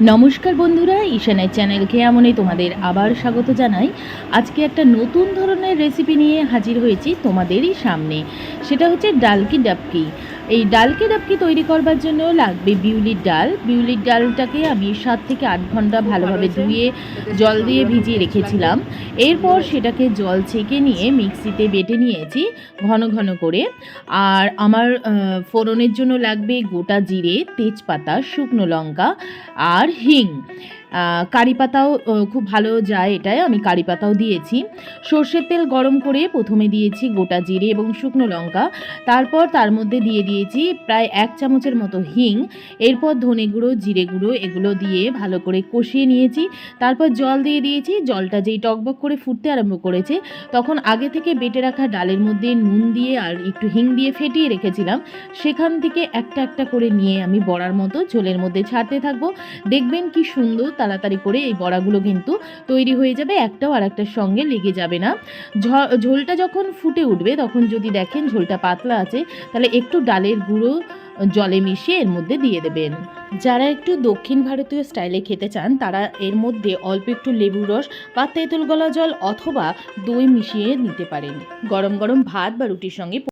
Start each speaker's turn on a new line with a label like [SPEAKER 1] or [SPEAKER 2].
[SPEAKER 1] নমস্কার বন্ধুরা, ঈশানের চ্যানেলকে এমনই তোমাদের আবার স্বাগত জানাই। আজকে একটা নতুন ধরনের রেসিপি নিয়ে হাজির হয়েছি তোমাদেরই সামনে। সেটা হচ্ছে ডালকি ডাবকি। এই ডালকে ডাবকি তৈরি করবার জন্য লাগবে বিউলির ডাল। বিউলির ডালটাকে আমি সাত থেকে আট ঘণ্টা ভালোভাবে ধুয়ে জল দিয়ে ভিজিয়ে রেখেছিলাম। এরপর সেটাকে জল ছেঁকে নিয়ে মিক্সিতে বেটে নিয়েছি ঘন ঘন করে। আর আমার ফোড়নের জন্য লাগবে গোটা জিরে তেজপাতা শুকনো লঙ্কা আর হিং। কারি পাতাও খুব ভালো যায় এটায়, আমি কারি পাতাও দিয়েছি। সর্ষের তেল গরম করে প্রথমে দিয়েছি গোটা জিরে এবং শুকনো লঙ্কা। তারপর তার মধ্যে দিয়ে দিয়েছি প্রায় এক চামচের মতো হিং। এরপর ধনে গুঁড়ো, জিরে গুঁড়ো এগুলো দিয়ে ভালো করে কষিয়ে নিয়েছি। তারপর জল দিয়ে দিয়েছি, জলটা যেই টকবক করে ফুটতে আরম্ভ করেছে, তখন আগে থেকে বেটে রাখা ডালের মধ্যে নুন দিয়ে আর একটু হিং দিয়ে ফেটিয়ে রেখেছিলাম। সেখান থেকে একটা একটা করে নিয়ে আমি বড়ার মতো ঝোলের মধ্যে ছাড়তে থাকব। দেখবেন কি সুন্দর তাড়াতাড়ি করে এই বড়াগুলো কিন্তু তৈরি হয়ে যাবে, একটাও আর একটার সঙ্গে লেগে যাবে না। ঝোলটা যখন ফুটে উঠবে, তখন যদি দেখেন ঝোলটা পাতলা আছে, তাহলে একটু ডালের গুঁড়ো জলে মিশিয়ে এর মধ্যে দিয়ে দেবেন। যারা একটু দক্ষিণ ভারতীয় স্টাইলে খেতে চান, তারা এর মধ্যে অল্প একটু লেবুর রস বা তেঁতুল গলা জল অথবা দই মিশিয়ে নিতে পারেন। গরম গরম ভাত বা রুটির সঙ্গে